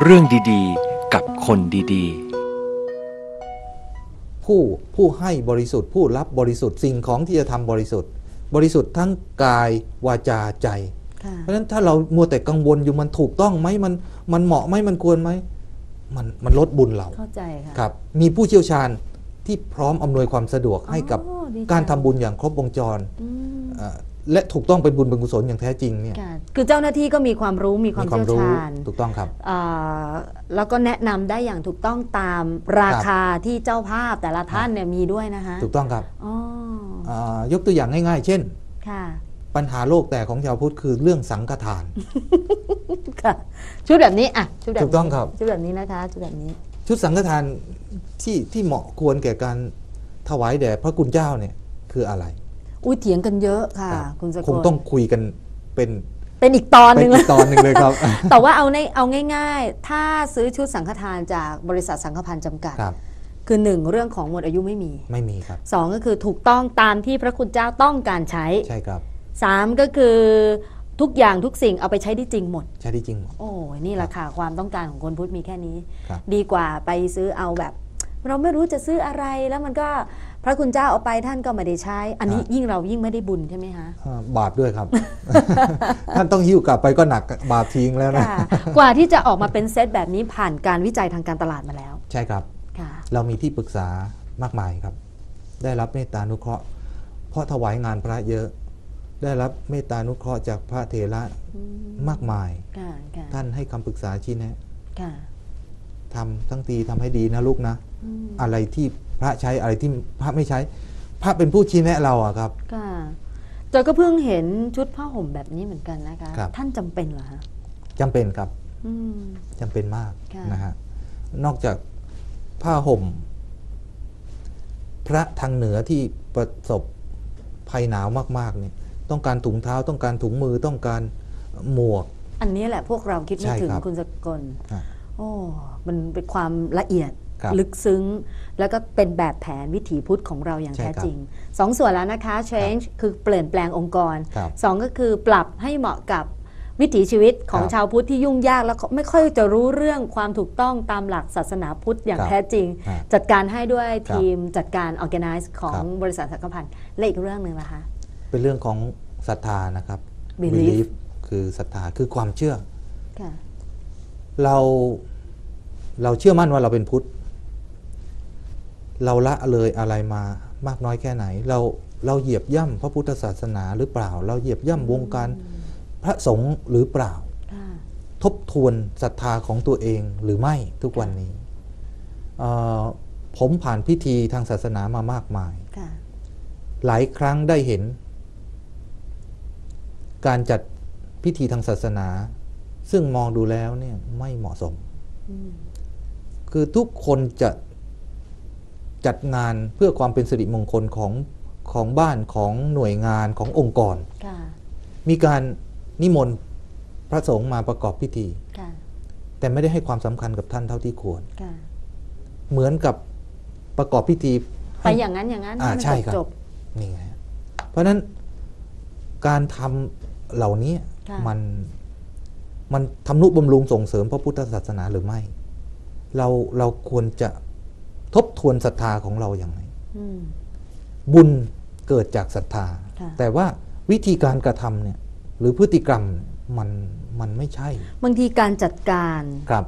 เรื่องดีๆ กับคนดีผู้ผู้ให้บริสุทธิ์ ผู้รับบริสุทธิ์สิ่งของที่จะทำบริสุทธิ์ บริสุทธิ์ทั้งกายวาจาใจค่ะเพราะฉะนั้นถ้าเรามัวแต่กังวลอยู่มันถูกต้องไหมมันมันเหมาะไหมมันควรไหมมันมันลดบุญเราเข้าใจค่ะครับ มีผู้เชี่ยวชาญที่พร้อมอำนวยความสะดวกให้กับอ๋อดีจังการทำบุญอย่างครบวงจรอืมเอ่อ และถูกต้องเป็นบุญเป็นกุศลอย่างแท้จริงเนี่ยค่ะคือเจ้าหน้าที่ก็มีความรู้มีความมีความเชี่ยวรู้ชาญถูกต้องครับอ่าแล้วก็แนะนำได้อย่างถูกต้องตามราคาที่เจ้าภาพแต่ละท่านเนี่ยมีด้วยนะคะถูกต้องครับอ๋ออายกตัวอย่างง่ายๆ เช่น ค่ะ ปัญหาโลกแต่ของชาวพุทธคือเรื่องสังฆทาน ค่ะชุดแบบนี้อะชุดแบบถูนี้กต้องครับ ชุดแบบนี้นะคะชุดแบบนี้ชุดสังฆทานที่ที่เหมาะควรแก่การถวายแด่พระคุณเจ้าเนี่ยคืออะไร อุ้ยเถียงกันเยอะค่ะรับคุณสกลคงต้องคุยกันเป็นเป็นอีกตอนหเป็นนึ่งอีเลยกตอนหนึ่งเลยครับ แต่ว่าเอาในเอาง่าย ๆ ถ้าซื้อชุดสังฆทานจากบริษัทสังฆพันธ์จำกัดครับคือหนึ่งเรื่องของหมดอายุไม่มีไม่มีครับสองก็คือถูกต้องตามที่พระคุณเจ้าต้องการใช้ใช่ครับสามก็คือทุกอย่างทุกสิ่งเอาไปใช้ได้จริงหมด ใช่ที่จริงหมดโอ้ยนี่แหละค่ะความต้องการของคนพุทธมีแค่นี้ครับดีกว่าไปซื้อเอาแบบ เราไม่รู้จะซื้ออะไรแล้วมันก็ พระคุณเจ้าเอาไปท่านก็ไม่ได้ใช้ อันนี้ยิ่งเรายิ่งไม่ได้บุญใช่ไหมคะอ่าบาปด้วยครับ ท่านต้องหิ้วกลับไปก็หนักบาปทิ้งแล้วนะค่ะกว่าที่จะออกมาเป็นเซตแบบนี้ผ่านการวิจัยทางการตลาดมาแล้ว ใช่ครับค่ะเรามีที่ปรึกษามากมายครับ ได้รับเมตตานุเคราะห์ เพราะถวายงานพระเยอะ ได้รับเมตตานุเคราะห์จากพระเถระมากมายค่ะค่ะท่านให้คำปรึกษาชี้แนะค่ะทำทั้งทีทำให้ดีนะลูกนะ อะไรที่พ ระใช้อะไรที่พระไม่ใช้ พระเป็นผู้ชี้แนะเราอะครับค่ะจอยก็เพิ่งเห็นชุดผ้าห่มแบบนี้เหมือนกันนะคะ ครับ ท่านจำเป็นเหรอคะจำเป็นครับอืม จำเป็นมากค่ะ นะฮะนอกจากผ้าห่ม พระทางเหนือที่ประสบภัยหนาวมากๆเนี่ยต้องการถุงเท้าต้องการถุงมือต้องการหมวก อันนี้แหละพวกเราคิดไม่ใช่ถึงครับคุณสกลอะโอ้ มันเป็นความละเอียดครับ ลึกซึ้ง แล้วก็เป็นแบบแผนวิถีพุทธของเราอย่างใช่แท้ครับจริงสองส่วนแล้วนะคะ change คือเปลี่ยนแปลงองค์กรครับสองก็คือปรับให้เหมาะกับวิถีชีวิตของครับชาวพุทธที่ยุ่งยากแล้วก็ไม่ค่อยจะรู้เรื่องความถูกต้องตามหลักศาสนาพุทธอย่างครับแท้จริงฮะจัดการให้ด้วยครับทีมจัดการ organize ของครับบริษัทสังฆพันธ์และอีกเรื่องหนึ่งนะคะ เป็นเรื่องของศรัทธานะครับ Belief คือศรัทธาคือความเชื่อค่ะเราเราเชื่อมั่นว่าเราเป็นพุทธ เราละเลยอะไรมามากน้อยแค่ไหน เราเราเหยียบย่ำพระพุทธศาสนาหรือเปล่า เราเหยียบย่ำวงการพระสงฆ์หรือเปล่าค่ะทบทวนศรัทธาของตัวเองหรือไม่ทุกวันนี้เอ่อผมผ่านพิธีทางศาสนามามากมายค่ะหลายครั้งได้เห็น การจัดพิธีทางศาสนา ซึ่งมองดูแล้วเนี่ยไม่เหมาะสมอืมคือทุกคนจะ จัดงานเพื่อความเป็นสิริมงคลของของบ้านของหน่วยงานขององค์กรค่ะมีการนิมนต์พระสงฆ์มาประกอบพิธีค่ะแต่ไม่ได้ให้ความสำคัญกับท่านเท่าที่ควรค่ะเหมือนกับประกอบพิธีไปอย่างนั้นอย่างนั้นอ่าให้มันใช่ครับจบนี่ไงฮะเพราะฉะนั้นการทำเหล่านี้ค่ะมันมันทำนุบำรุงส่งเสริมพระพุทธศาสนาหรือไม่ เราเราควรจะ ทบทวนศรัทธาของเราอย่างไรๆอืมบุญเกิดจากศรัทธาค่ะแต่ว่าวิธีการกระทำเนี่ย หรือพฤติกรรมเนี่ยมันมันไม่ใช่ บางทีการจัดการครับ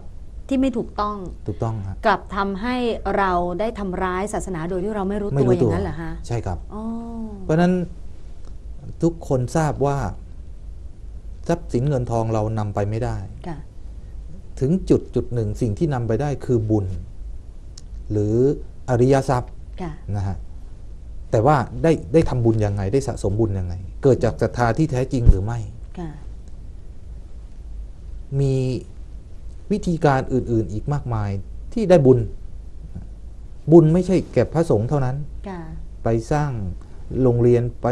ที่ไม่ถูกต้องถูกต้องครับกลับทำให้เราได้ทำร้ายศาสนาโดยที่เราไม่รู้ไม่ตัวรู้อตัย่าวงนั้นเหรอฮะใช่ครับอ๋อเพราะฉะนั้นทุกคนทราบว่า ทรัพย์สินเงินทองเรานำไปไม่ได้ค่ะถึงจุดจุดหนึ่งสิ่งที่นำไปได้คือบุญ หรืออริยทรัพย์ค่ะนะฮะแต่ว่าได้ได้ทำบุญยังไง ได้สะสมบุญยังไง เกิดจากศรัทธาที่แท้จริงหรือไม่ค่ะมีวิธีการอื่น ๆ อีกมากมายที่ได้บุญ บุญไม่ใช่แก่พระสงฆ์เท่านั้นค่ะไปสร้างโรงเรียนไป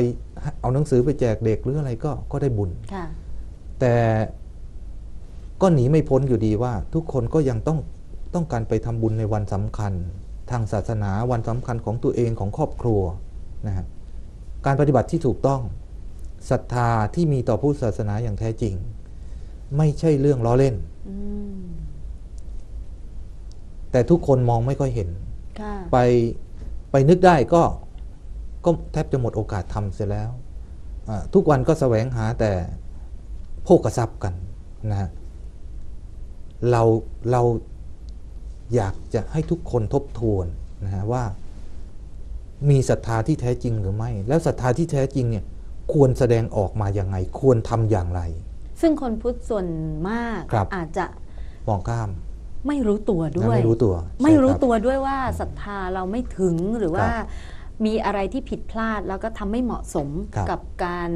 เอาหนังสือไปแจกเด็กหรืออะไรก็ก็ได้บุญค่ะแต่ก็หนีไม่พ้นอยู่ดีว่าทุกคนก็ยังต้อง ต้องการไปทำบุญในวันสำคัญ ทางศาสนาวันสำคัญของตัวเองของครอบครัวนะฮะการปฏิบัติที่ถูกต้องศรัทธาที่มีต่อพุทธศาสนาอย่างแท้จริง ไม่ใช่เรื่องล้อเล่นอืมแต่ทุกคนมองไม่ค่อยเห็นค่ะไปไปนึกได้ก็ก็แทบจะหมดโอกาสทำเสียแล้วอ่าทุกวันก็แสวงหาแต่โภกทรัพย์กันนะฮะเราเรา อยากจะให้ทุกคนทบทวนนะฮะว่ามีศรัทธาที่แท้จริงหรือไม่ แล้วศรัทธาที่แท้จริงเนี่ยควรแสดงออกมาอย่างไง ควรทำอย่างไร ซึ่งคนพุทธส่วนมากครับอาจจะมองข้าม ไม่รู้ตัวด้นะวย ไม่รู้ตัว ไม่ใช่ครู้บตัวด้วยว่าศรัทธาเราไม่ถึงหรือว่าครับมีอะไรที่ผิดพลาดแล้วก็ทำไม่เหมาะสมครับกับการ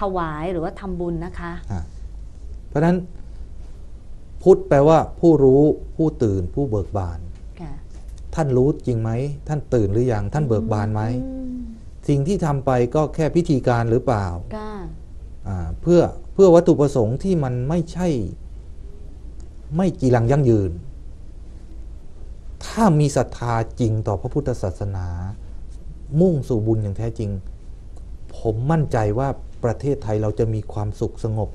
ถวายหรือว่าทำบุญนะคะอะเพราะฉะนั้น พุทธแปลว่าผู้รู้ผู้ตื่นผู้เบิกบานค่ะท่านรู้จริงไหม ท่านตื่นหรือยัง ท่านเบิกบานไหมอืมสิ่งที่ทำไปก็แค่พิธีการหรือเปล่าก็อ่า เพื่อเพื่อวัตถุประสงค์ที่มันไม่ใช่ ไม่จีรังยั่งยืน ถ้ามีศรัทธาจริงต่อพระพุทธศาสนา มุ่งสู่บุญอย่างแท้จริง ผมมั่นใจว่าประเทศไทยเราจะมีความสุขสงบ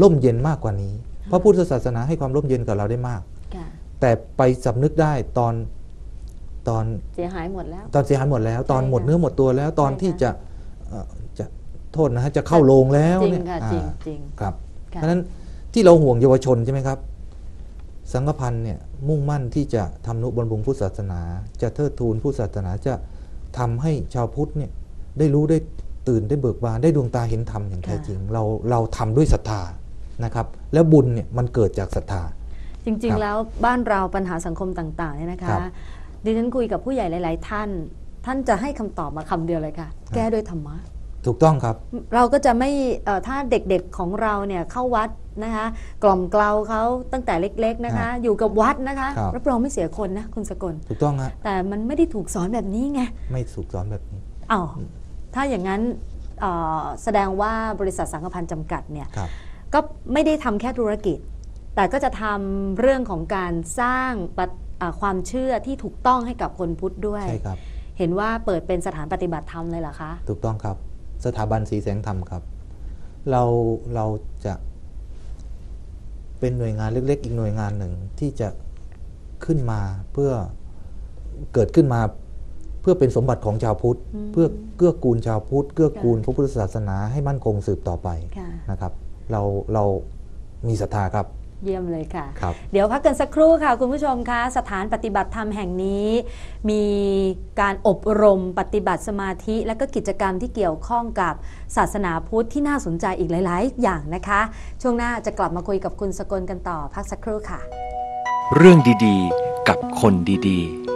ร่มเย็นมากกว่านี้ พระพุทธศาสนาให้ความร่มเย็นกับเราได้มากค่ะแต่ไปสำนึกได้ตอนตอนเสียหายหมดแล้ว ตอนเสียหายหมดแล้ว ตอนใช่ค่ะหมดเนื้อหมดตัวแล้ว ตอนใช่ค่ะที่จะเอ่อจะโทษนะฮะจะเข้าโรงแล้วจริงเนี่ยค่ะอ่าจริงจริงครับค่ะเพราะฉะนั้นที่เราห่วงเยาวชนใช่ไหมครับ สังฆพันธ์เนี่ยมุ่งมั่นที่จะทำนุบำรุงพุทธศาสนา จะเทิดทูนพุทธศาสนาจะทำให้ชาวพุทธเนี่ยได้รู้ได้ตื่นได้เบิกบานได้ดวงตาเห็นธรรมอย่างแท้จริง เราเราทำด้วยศรัทธา นะครับแล้วบุญเนี่ยมันเกิดจากศรัทธา จริงครัๆบแล้วบ้านเราปัญหาสังคมต่างๆเนี่ยนะครัคะบดิฉันคุยกับผู้ใหญ่หลาย ๆ ท่าน ท่านจะให้คำตอบมาคำเดียวเลยค่ะ แก้ด้วยธรรมะถูกต้องครับ เราก็จะไม่เอ่อถ้าเด็กๆของเราเนี่ยเข้าวัดนะคะกล่อมเกลาเขาตั้งแต่เล็กๆนะคะอยู่กับวัดนะคะครับรับรองไม่เสียคนนะคุณสกลถูกต้องฮะแต่มันไม่ได้ถูกสอนแบบนี้ไงไม่ถูกสอนแบบนี้อ้าวถ้าอย่างนั้นเอ่อแสดงว่าบริษัทสังฆพันธ์จำกัดเนี่ยครับ ก็ไม่ได้ทำแค่ธุรกิจ แต่ก็จะทำเรื่องของการสร้างปะอ่าความเชื่อที่ถูกต้องให้กับคนพุทธด้วยใช่ครับ เห็นว่าเปิดเป็นสถานปฏิบัติธรรมเลยเหรอคะ ถูกต้องครับ สถาบันสีแสงธรรมครับ เราเราจะเป็นหน่วยงานเล็กๆ อีกหน่วยงานหนึ่งที่จะขึ้นมาเพื่อเกิดขึ้นมาเพื่อเป็นสมบัติของชาวพุทธอืมเพื่อเกื้อกูลชาวพุทธเกื้อกูลค่ะพระพุทธศาสนาให้มั่นคงสืบต่อไปค่ะนะครับ เราเรามีศรัทธาครับเยี่ยมเลยค่ะครับเดี๋ยวพักกันสักครู่ค่ะ คุณผู้ชมคะสถานปฏิบัติธรรมแห่งนี้ มีการอบรมปฏิบัติสมาธิและก็กิจกรรมที่เกี่ยวข้องกับศาสนาพุทธที่น่าสนใจอีกหลาย ๆ อย่างนะคะ ช่วงหน้าจะกลับมาคุยกับคุณสกลกันต่อพักสักครู่ค่ะ เรื่องดีๆ กับคนดีๆ